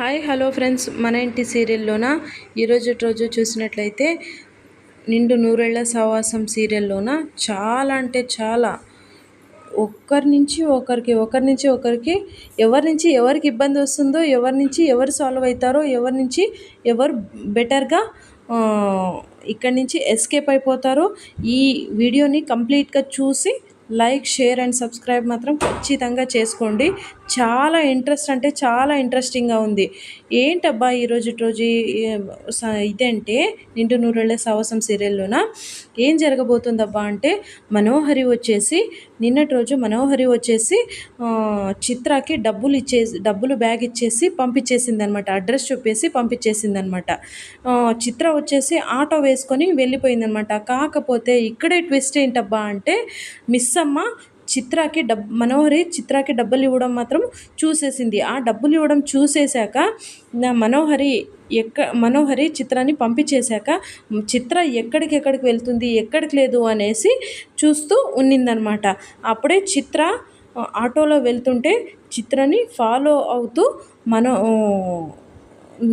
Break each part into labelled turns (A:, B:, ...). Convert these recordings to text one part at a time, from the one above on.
A: Hi hello friends. మన ఇంటి సీరియల్లోన? ఈరోజు రోజు చూసినట్లయితే నిండు నూరేళ్ళ సహవాసం సీరియల్లోన? చాలా అంటే చాలా. ఒక్కరి నుంచి ఒకరికి ఒకరి నుంచి ఒకరికి ఎవరి నుంచి ఎవరికి ఇబ్బంది వస్తుందో ఎవరి నుంచి ఎవరు సాల్వ్ అవుతారో ఎవరి నుంచి ఎవరు బెటర్గా ఇక్కడి నుంచి ఎస్కేప్ అయిపోతారో ఈ వీడియోని కంప్లీట్గా చూసి లైక్ షేర్ అండ్ సబ్స్క్రైబ్ మాత్రం ఖచ్చితంగా చేసుకోండి. చాలా ఇంట్రెస్ట్ అంటే చాలా ఇంట్రెస్టింగ్గా ఉంది. ఏంటబ్బా ఈరోజు రోజు ఇదంటే నిండు నూరేళ్ళ సవసం సీరియల్లోన? ఏం జరగబోతుందబ్బా అంటే మనోహరి వచ్చేసి నిన్నటి రోజు మనోహరి వచ్చేసి చిత్రకి డబ్బులు ఇచ్చేసి డబ్బులు బ్యాగ్ ఇచ్చేసి పంపించేసింది అనమాట అడ్రస్ చూపేసి పంపించేసింది అనమాట చిత్ర వచ్చేసి ఆటో వేసుకొని వెళ్ళిపోయిందనమాట. కాకపోతే ఇక్కడే ట్విస్ట్ ఏంటబ్బా అంటే మిస్ అమ్మ చిత్రాకి డబ్ మనోహరి చిత్రాకి డబ్బులు ఇవ్వడం మాత్రం చూసేసింది. ఆ డబ్బులు ఇవ్వడం చూసేశాక మనోహరి ఎక్క మనోహరి చిత్రాన్ని పంపించేశాక చిత్ర ఎక్కడికి ఎక్కడికి వెళ్తుంది ఎక్కడికి లేదు అనేసి చూస్తూ ఉన్నిందనమాట. అప్పుడే చిత్ర ఆటోలో వెళ్తుంటే చిత్రని ఫాలో అవుతూ మనో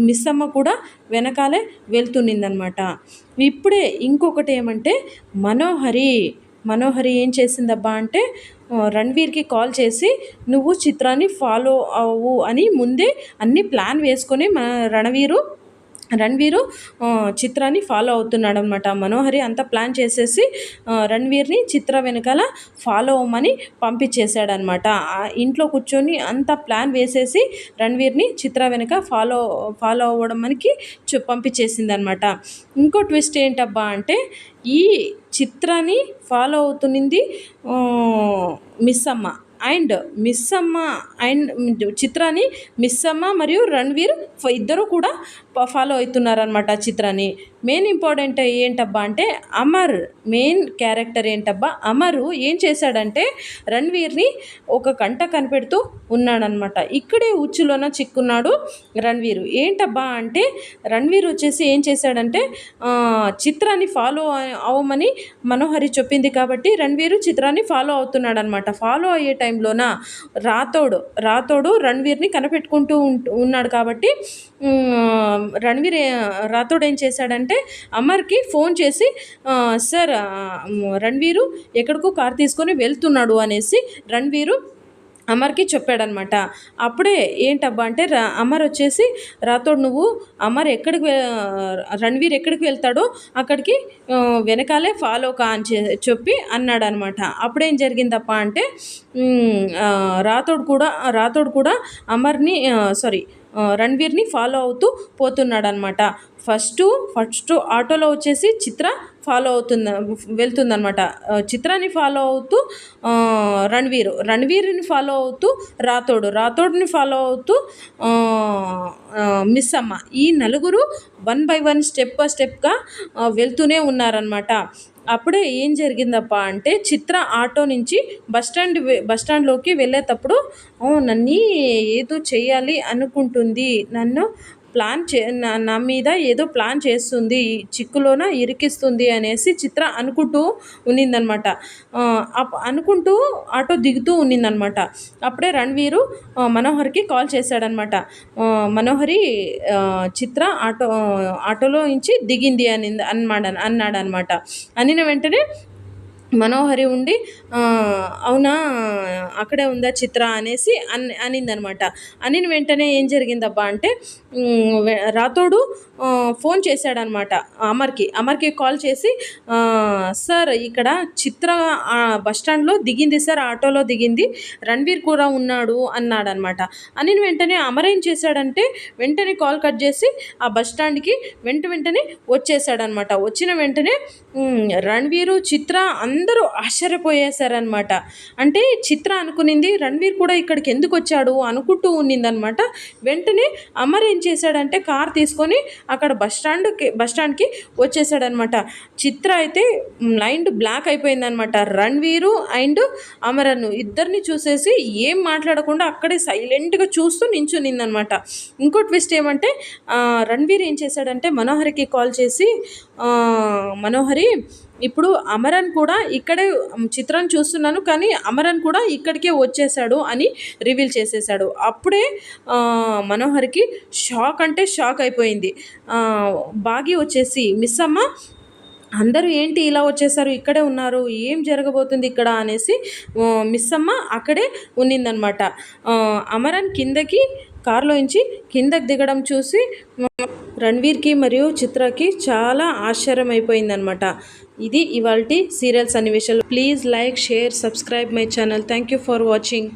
A: మిస్ అమ్మ కూడా వెనకాలే వెళ్తున్నిందనమాట. ఇప్పుడే ఇంకొకటి ఏమంటే మనోహరి మనోహరి ఏం చేసిందబ్బా అంటే రణ్వీర్కి కాల్ చేసి నువ్వు చిత్రాన్ని ఫాలో అవ్వు అని ముందే అన్ని ప్లాన్ వేసుకొని మన రణవీరు రణ్వీరు చిత్రాన్ని ఫాలో అవుతున్నాడు అనమాట మనోహరి అంతా ప్లాన్ చేసేసి రణ్వీర్ని చిత్ర వెనకాల ఫాలో అవ్వమని పంపించేశాడనమాట ఇంట్లో కూర్చొని అంత ప్లాన్ వేసేసి రణ్వీర్ని చిత్ర వెనక ఫాలో ఫాలో అవ్వడం మనకి పంపించేసింది అనమాట ఇంకో ట్విస్ట్ ఏంటబ్బా అంటే ఈ చిత్రాన్ని ఫాలో అవుతున్నది miss Amma. And miss Amma and చిత్రాన్ని మిస్ అమ్మ మరియు రణ్వీర్ ఇద్దరు కూడా ఫాలో అవుతున్నారనమాట చిత్రాన్ని. మెయిన్ ఇంపార్టెంట్ ఏంటబ్బా అంటే అమర్ మెయిన్ క్యారెక్టర్ ఏంటబ్బా? అమరు ఏం చేశాడంటే రణ్వీర్ని ఒక కంట కనిపెడుతూ ఉన్నాడనమాట ఇక్కడే ఉచ్చులోన చిక్కున్నాడు రణ్వీర్. ఏంటబ్బా అంటే రణ్వీర్ వచ్చేసి ఏం చేశాడంటే చిత్రాన్ని ఫాలో అవ్వమని మనోహరి చెప్పింది కాబట్టి రణ్వీర్ చిత్రాన్ని ఫాలో అవుతున్నాడు అనమాట ఫాలో అయ్యే టైంలోన రాతోడు రాతోడు రణ్వీర్ని కనిపెట్టుకుంటూ ఉన్నాడు కాబట్టి రణ్వీర్ రాతోడు ఏం చేశాడంటే అమర్కి ఫోన్ చేసి సార్ రణ్వీరు ఎక్కడికో కార్ తీసుకొని వెళ్తున్నాడు అనేసి రణ్వీరు అమర్కి చెప్పాడనమాట. అప్పుడే ఏంటబ్బా అంటే అమర్ వచ్చేసి రాతోడు నువ్వు అమర్ ఎక్కడికి రణ్వీర్ ఎక్కడికి వెళ్తాడో అక్కడికి వెనకాలే ఫాలో కా అని చెప్పి అన్నాడనమాట. అప్పుడేం జరిగిందప్ప అంటే రాతోడు కూడా రాతోడు కూడా అమర్ని సారీ రణ్వీర్ని ఫాలో అవుతూ పోతున్నాడనమాట. ఫస్ట్ ఫస్ట్ ఆటోలో వచ్చేసి చిత్ర ఫాలో అవుతుంది వెళ్తుందనమాట చిత్రాన్ని ఫాలో అవుతూ రణ్వీర్. రణ్వీర్ని ఫాలో అవుతూ రాతోడు రాతోడుని ఫాలో అవుతూ మిస్ అమ్మ ఈ నలుగురు one by one step by step వెళ్తూనే ఉన్నారనమాట అప్పుడే ఏం జరిగిందప్ప అంటే చిత్ర ఆటో నుంచి బస్టాండ్ బస్టాండ్లోకి వెళ్ళేటప్పుడు నన్ను ఏదో చేయాలి అనుకుంటుంది. నన్ను ప్లాన్ చే నా మీద ఏదో ప్లాన్ చేస్తుంది చిక్కులోన ఇరికిస్తుంది అనేసి చిత్ర అనుకుంటూ ఉన్నిందనమాట. అనుకుంటూ ఆటో దిగుతూ ఉన్నిందనమాట. అప్పుడే రణ్వీరు మనోహర్కి కాల్ చేశాడనమాట. మనోహరి చిత్ర ఆటో ఆటోలో నుంచి దిగింది అని అన్నమాట అన్నాడనమాట. అనిన వెంటనే మనోహరి ఉండి అవునా అక్కడే ఉందా చిత్ర అనేసి అని అనిందనమాట. అని వెంటనే ఏం జరిగిందబ్బా అంటే రాతోడు ఫోన్ చేశాడనమాట అమర్కి. అమర్కి కాల్ చేసి సార్ ఇక్కడ చిత్ర బస్ స్టాండ్లో దిగింది సార్ ఆటోలో దిగింది రణ్వీర్ కూడా ఉన్నాడు అన్నాడనమాట. అని వెంటనే అమర్ ఏం చేశాడంటే వెంటనే కాల్ కట్ చేసి ఆ బస్ స్టాండ్కి వెంట వెంటనే వచ్చేసాడనమాట వచ్చిన వెంటనే రణ్వీరు చిత్ర అందరూ ఆశ్చర్యపోయేశారనమాట అంటే చిత్ర అనుకునింది రణ్వీర్ కూడా ఇక్కడికి ఎందుకు వచ్చాడు అనుకుంటూ ఉన్నిందనమాట వెంటనే అమర్ ఏం చేశాడంటే కార్ తీసుకొని అక్కడ బస్ స్టాండ్కి బస్ స్టాండ్కి వచ్చేసాడనమాట చిత్ర అయితే లైండ్ బ్లాక్ అయిపోయిందనమాట రణ్వీరు అండ్ అమరన్ను ఇద్దరిని చూసేసి ఏం మాట్లాడకుండా అక్కడే సైలెంట్గా చూస్తూ నించునిందనమాట ఇంకో ట్విస్ట్ ఏమంటే రణ్వీర్ ఏం చేశాడంటే మనోహరికి కాల్ చేసి మనోహరి ఇప్పుడు అమరన్ కూడా ఇక్కడే చిత్రం చూస్తున్నాను కానీ అమరన్ కూడా ఇక్కడికే వచ్చేసాడు అని రివీల్ చేసేసాడు. అప్పుడే మనోహర్కి షాక్ అంటే షాక్ అయిపోయింది. బాగి వచ్చేసి మిస్ అమ్మ అందరూ ఏంటి ఇలా వచ్చేసారు? ఇక్కడే ఉన్నారు ఏం జరగబోతుంది ఇక్కడ? అనేసి మిస్ అమ్మ అక్కడే ఉన్నిందనమాట. అమరన్ కిందకి కారులోంచి కిందకి దిగడం చూసి రణ్వీర్కి మరియు చిత్రకి చాలా ఆశ్చర్యం అయిపోయిందనమాట ఇది ఇవాళ సీరియల్ సన్నివేశాలు. Please like share subscribe my channel. Thank you for watching.